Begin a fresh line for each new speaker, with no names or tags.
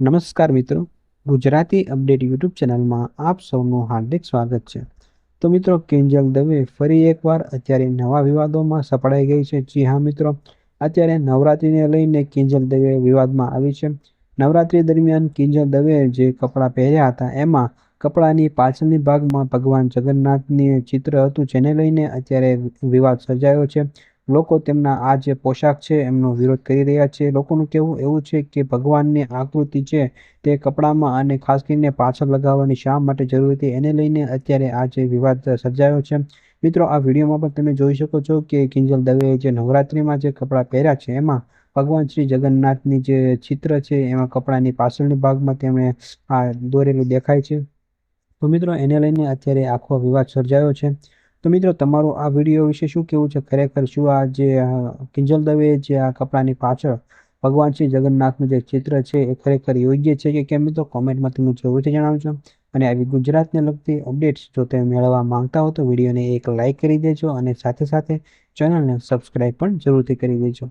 નમસ્કાર મિત્રો. Gujarati update YouTube ચેનલમાં આપ સૌનું હાર્દિક સ્વાગત છે. તો મિત્રો, કિંજલ દવે ફરી એકવાર અત્યારે નવા વિવાદોમાં સપડાઈ ગઈ છે. જી હા મિત્રો, અત્યારે નવરાત્રિને લઈને કિંજલ દવે વિવાદમાં આવી છે. નવરાત્રિ દરમિયાન કિંજલ દવે જે કપડાં પહેર્યા હતા, એમાં કપડાની પાછળની ભાગમાં ભગવાન જગન્નાથની ચિત્ર હતું, જેને લઈને અત્યારે વિવાદ સર્જાયો છે. લોકો તેમના આ જે પોશાક છે, એમનો વિરોધ કરી રહ્યા છે. લોકોનું કહેવું એવું છે કે ભગવાનની આકૃતિ છે તે કપડામાં અને ખાસ કરીને પાછળ લગાવવાની શા માટે જરૂરી હતી, એને લઈને અત્યારે આ જે વિવાદ સર્જાયો છે. મિત્રો, આ વિડીયોમાં પણ તમે જોઈ શકો છો કે કિંજલ દવેએ જે નવરાત્રિમાં જે કપડાં પહેર્યા છે, એમાં ભગવાન શ્રી જગન્નાથની જે ચિત્ર છે, એમાં કપડાની પાછળની ભાગમાં તેમણે આ દોરેલું દેખાય છે. તો મિત્રો, એને લઈને અત્યારે આખો વિવાદ સર્જાયો છે. તો મિત્રો, તમારું આ વીડિયો વિશે શું કહેવું છે? ખરેખર શું આ જે કિંજલ દવે જે આ કપડાની પાછળ ભગવાન શ્રી જગન્નાથનું જે ચિત્ર છે એ ખરેખર યોગ્ય છે કે કેમ મિત્રો? કોમેન્ટમાં તમે જરૂરથી જણાવજો. અને આવી ગુજરાતને લગતી અપડેટ્સ જો તમે મેળવવા માંગતા હો તો વિડીયોને એક લાઇક કરી દેજો અને સાથે સાથે ચેનલને સબસ્ક્રાઈબ પણ જરૂરથી કરી દેજો.